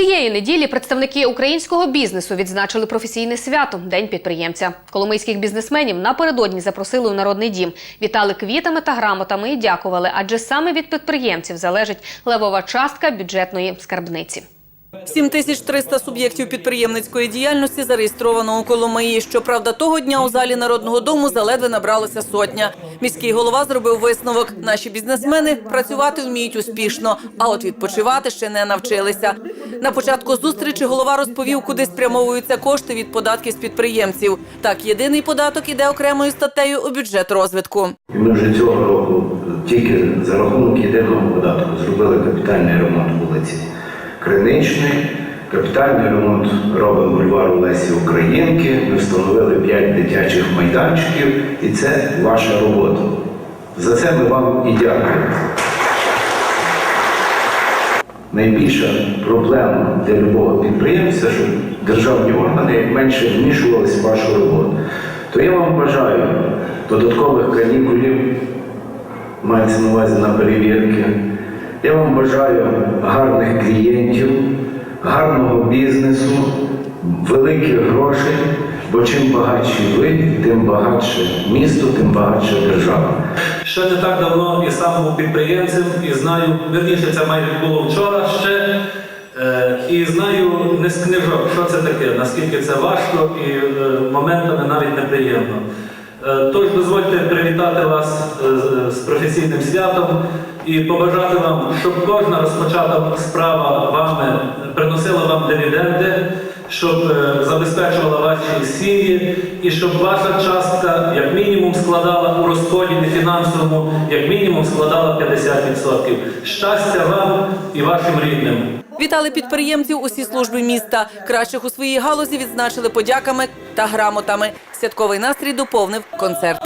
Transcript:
Цієї неділі представники українського бізнесу відзначили професійне свято День підприємця. Коломийських бізнесменів напередодні запросили у народний дім, вітали квітами та грамотами і дякували, адже саме від підприємців залежить левова частка бюджетної скарбниці. 7300 суб'єктів підприємницької діяльності зареєстровано у Коломиї. Щоправда, того дня у залі Народного дому заледве набралося сотня. Міський голова зробив висновок. Наші бізнесмени працювати вміють успішно, а от відпочивати ще не навчилися. На початку зустрічі голова розповів, куди спрямовуються кошти від податків з підприємців. Так, єдиний податок іде окремою статтею у бюджет розвитку. І ми вже цього року тільки за рахунок єдиного податку зробили капітальний ремонт вулиці Криничної, капітальний ремонт робимо бульвару Лесі Українки. Ми встановили 5 дитячих майданчиків, і це ваша робота. За це ми вам і дякуємо. Найбільша проблема для любого підприємця, щоб державні органи менше вмішувалися в вашу роботу. То я вам бажаю додаткових канікулів, мається на увазі на перевірки. Я вам бажаю гарних клієнтів, гарного бізнесу, великих грошей, бо чим багатші ви, тим багатше місто, тим багатша держава. Ще не так давно і сам був підприємцем, і знаю, верніше це майже було вчора ще. е, І знаю не з книжок, що це таке, наскільки це важко і е, моментами навіть неприємно. Е, Тож дозвольте привітати вас е, з- з професійним святом і побажати вам, щоб кожна розпочата справа вами приносила вам дивіденди, щоб е, забезпечувала ваші сім'ї, і щоб ваша частка як мінімум складала у розподілі фінансовому, як мінімум складала 50%. Щастя вам і вашим рідним. Вітали підприємців усі служби міста. Кращих у своїй галузі відзначили подяками та грамотами. Святковий настрій доповнив концерт.